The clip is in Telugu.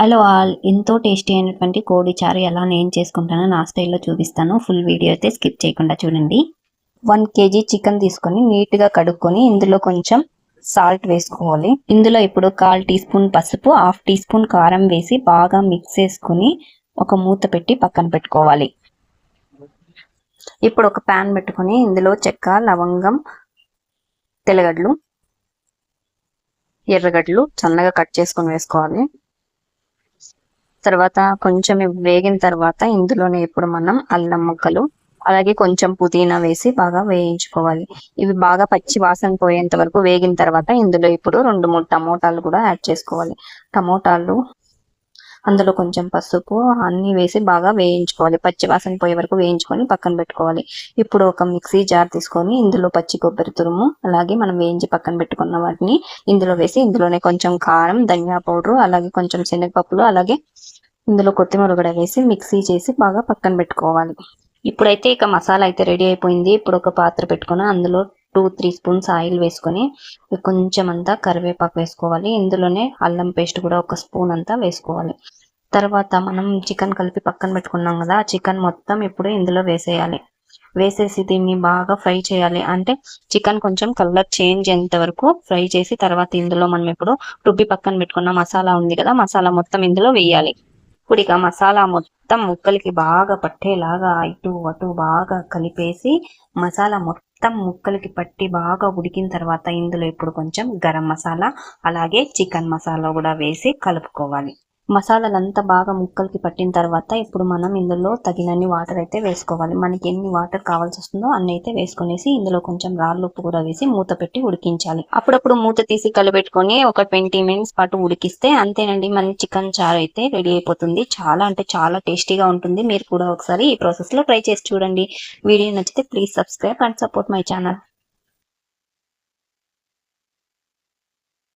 హలో ఆల్ ఎంతో టేస్టీ అయినటువంటి కోడి చారు ఎలా నేను చేసుకుంటానో నా స్టైల్లో చూపిస్తాను. ఫుల్ వీడియో అయితే స్కిప్ చేయకుండా చూడండి. వన్ కేజీ చికెన్ తీసుకొని నీట్గా కడుక్కొని ఇందులో కొంచెం సాల్ట్ వేసుకోవాలి. ఇందులో ఇప్పుడు కాల్ టీ స్పూన్ పసుపు హాఫ్ టీ స్పూన్ కారం వేసి బాగా మిక్స్ చేసుకుని ఒక మూత పెట్టి పక్కన పెట్టుకోవాలి. ఇప్పుడు ఒక ప్యాన్ పెట్టుకొని ఇందులో చెక్క లవంగం తెల్లగడ్డలు ఎర్రగడ్డలు సన్నగా కట్ చేసుకొని వేసుకోవాలి. తర్వాత కొంచెం వేగిన తర్వాత ఇందులోనే ఇప్పుడు మనం అల్లం ముక్కలు అలాగే కొంచెం పుదీనా వేసి బాగా వేయించుకోవాలి. ఇవి బాగా పచ్చి వాసన పోయేంత వరకు వేగిన తర్వాత ఇందులో ఇప్పుడు రెండు మూడు టమోటాలు కూడా యాడ్ చేసుకోవాలి. టమోటాలు అందులో కొంచెం పసుపు అన్ని వేసి బాగా వేయించుకోవాలి. పచ్చి వాసన పోయే వరకు వేయించుకొని పక్కన పెట్టుకోవాలి. ఇప్పుడు ఒక మిక్సీ జార్ తీసుకొని ఇందులో పచ్చి కొబ్బరి తురుము అలాగే మనం వేయించి పక్కన పెట్టుకున్న వాటిని ఇందులో వేసి ఇందులోనే కొంచెం కారం ధనియా పౌడర్ అలాగే కొంచెం శనగపప్పులు అలాగే ఇందులో కొత్తిమీర కూడా వేసి మిక్సీ చేసి బాగా పక్కన పెట్టుకోవాలి. ఇప్పుడైతే ఇక మసాలా అయితే రెడీ అయిపోయింది. ఇప్పుడు ఒక పాత్ర పెట్టుకుని అందులో టూ త్రీ స్పూన్స్ ఆయిల్ వేసుకొని కొంచెం అంతా కరివేపాకు వేసుకోవాలి. ఇందులోనే అల్లం పేస్ట్ కూడా ఒక స్పూన్ అంతా వేసుకోవాలి. తర్వాత మనం చికెన్ కలిపి పక్కన పెట్టుకున్నాం కదా చికెన్ మొత్తం ఇప్పుడు ఇందులో వేసేయాలి. వేసేసి దీన్ని బాగా ఫ్రై చేయాలి. అంటే చికెన్ కొంచెం కలర్ చేంజ్ అయ్యేంత వరకు ఫ్రై చేసి తర్వాత ఇందులో మనం ఇప్పుడు రుబ్బి పక్కన పెట్టుకున్న మసాలా ఉంది కదా మసాలా మొత్తం ఇందులో వేయాలి. ఇప్పుడు ఇక మసాలా మొత్తం ముక్కలకి బాగా పట్టేలాగా ఇటు అటు బాగా కలిపేసి మసాలా మొత్తం ముక్కలకి పట్టి బాగా ఉడికిన తర్వాత ఇందులో ఇప్పుడు కొంచెం గరం మసాలా అలాగే చికెన్ మసాలా కూడా వేసి కలుపుకోవాలి. మసాలాలంతా బాగా ముక్కలకి పట్టిన తర్వాత ఇప్పుడు మనం ఇందులో తగినన్ని వాటర్ అయితే వేసుకోవాలి. మనకి ఎన్ని వాటర్ కావాల్సి వస్తుందో అన్ని అయితే వేసుకునేసి ఇందులో కొంచెం రాళ్ళు ఉప్పు కూడా వేసి మూత పెట్టి ఉడికించాలి. అప్పుడప్పుడు మూత తీసి కలిపెట్టుకొని ఒక ట్వంటీ మినిట్స్ పాటు ఉడికిస్తే అంతేనండి మన చికెన్ చారు అయితే రెడీ అయిపోతుంది. చాలా అంటే చాలా టేస్టీగా ఉంటుంది. మీరు కూడా ఒకసారి ఈ ప్రాసెస్లో ట్రై చేసి చూడండి. వీడియో నచ్చితే please subscribe and support my channel.